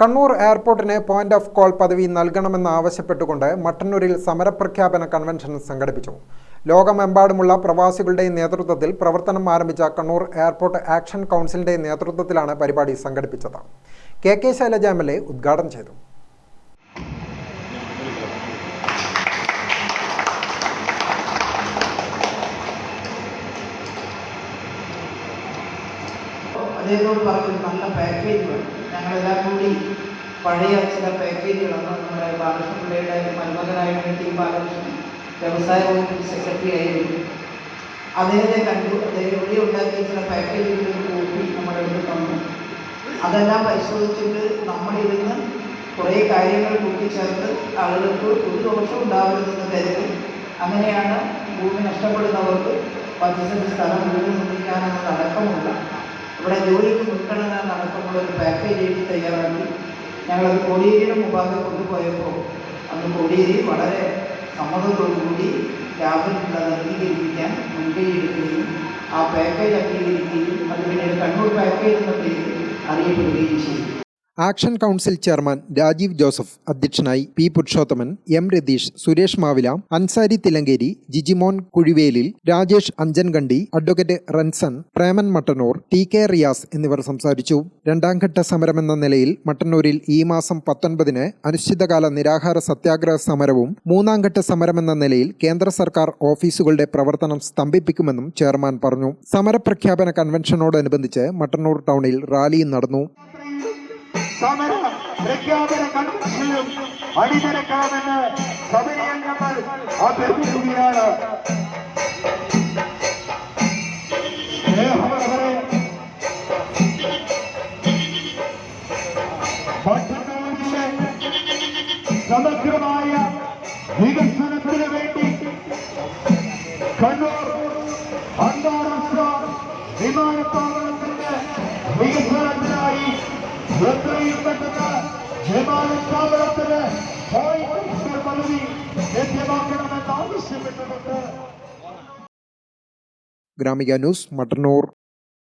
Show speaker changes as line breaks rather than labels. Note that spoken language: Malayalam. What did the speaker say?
കണ്ണൂർ എയർപോർട്ടിന് പോയിന്റ് ഓഫ് കോൾ പദവി നൽകണമെന്നാവശ്യപ്പെട്ടുകൊണ്ട് മട്ടന്നൂരിൽ സമരപ്രഖ്യാപന കൺവെൻഷൻ സംഘടിപ്പിച്ചു. ലോകമെമ്പാടുമുള്ള പ്രവാസികളുടെ നേതൃത്വത്തിൽ പ്രവർത്തനം ആരംഭിച്ച കണ്ണൂർ എയർപോർട്ട് ആക്ഷൻ കൗൺസിലിന്റെ നേതൃത്വത്തിലാണ് പരിപാടി സംഘടിപ്പിച്ചത്. K K Shailaja M L A ഉദ്ഘാടനം ചെയ്തു.
അതേപോലെ നല്ല പാക്കേജ് വേണം ഞങ്ങളെല്ലാം കൂടി പഴയ ചില പാക്കേജുകളാണ് നമ്മുടെ ബാലകൃഷ്ണപിള്ളയുടെ മരുമകനായിട്ട് ടി. ബാലകൃഷ്ണൻ വ്യവസായ വകുപ്പ് സെക്രട്ടറി ആയിരുന്നു. അദ്ദേഹത്തെ കണ്ടു. അദ്ദേഹം ഇവിടെ ഉണ്ടാക്കിയ ചില പാക്കേജുകളുടെ കോപ്പി നമ്മുടെ ഇവിടെ തന്നു. അതെല്ലാം പരിശോധിച്ചിട്ട് നമ്മളിരുന്ന് കുറേ കാര്യങ്ങൾ കൂട്ടിച്ചേർത്ത് ആളുകൾക്ക് ഒരു ദോഷം ഉണ്ടാവരുതെന്ന് കരുതി അങ്ങനെയാണ് ഭൂമി നഷ്ടപ്പെടുന്നവർക്ക് പത്ത് സ്ഥലം വീട് നിർമ്മിക്കാനെന്നത് അടക്കമുള്ള ഇവിടെ ജോലിക്ക് മുൻഗണന നടത്തുമ്പോൾ ഒരു പാക്കേജ് എഴുതി തയ്യാറാക്കി ഞങ്ങളത് കോടിയേരിയുടെ മുമ്പാകെ കൊണ്ടുപോയപ്പോൾ അന്ന് കോടിയേരി വളരെ സമ്മതത്തോടുകൂടി അത് അംഗീകരിക്കാൻ മുൻകൈയെടുക്കുകയും ആ പാക്കേജ് അംഗീകരിക്കുകയും അത് പിന്നീട് കണ്ണൂർ പാക്കേജ് എന്ന പേരിൽ അറിയപ്പെടുകയും ചെയ്തു.
Action council chairman Rajeev Joseph അധ്യക്ഷനായി P Purushothaman M Ratheesh Suresh Mavila Ansari Thillankeri Jijimon Kuzhivelil Rajesh Anchankandi advocate Ranson Preman Mattannur T K Riyas എന്നിവർ സംസാരിച്ചു. രണ്ടാംഘട്ട സമരമെന്ന നിലയിൽ മട്ടന്നൂരിൽ ഈ മാസം പത്തൊൻപതിന് അനിശ്ചിതകാല നിരാഹാര സത്യാഗ്രഹ സമരവും മൂന്നാംഘട്ട സമരമെന്ന നിലയിൽ കേന്ദ്ര സർക്കാർ ഓഫീസുകളുടെ പ്രവർത്തനം സ്തംഭിപ്പിക്കുമെന്നും ചെയർമാൻ പറഞ്ഞു. സമരപ്രഖ്യാപന കൺവെൻഷനോടനുബന്ധിച്ച് മട്ടന്നൂർ ടൗണിൽ റാലിയും നടന്നു.
സമര പ്രഖ്യാപന കൺവെൻഷനിലും അണിനിരക്കണമെന്ന് സഭയംഗങ്ങൾ അഭ്യർത്ഥിക്കുകയാണ്. സമഗ്രമായ വികസനത്തിന് വേണ്ടി കണ്ണൂർ അന്താരാഷ്ട്ര വിമാനത്താവളത്തിന്റെ വികസനത്തിനായി എത്രയും പെട്ടെന്ന് വിമാനത്താവളത്തിന് പോയിന്റ് പദവി ലഭ്യമാക്കണമെന്ന് ആവശ്യപ്പെട്ടുകൊണ്ട്
ഗ്രാമിക ന്യൂസ് മട്ടന്നൂർ.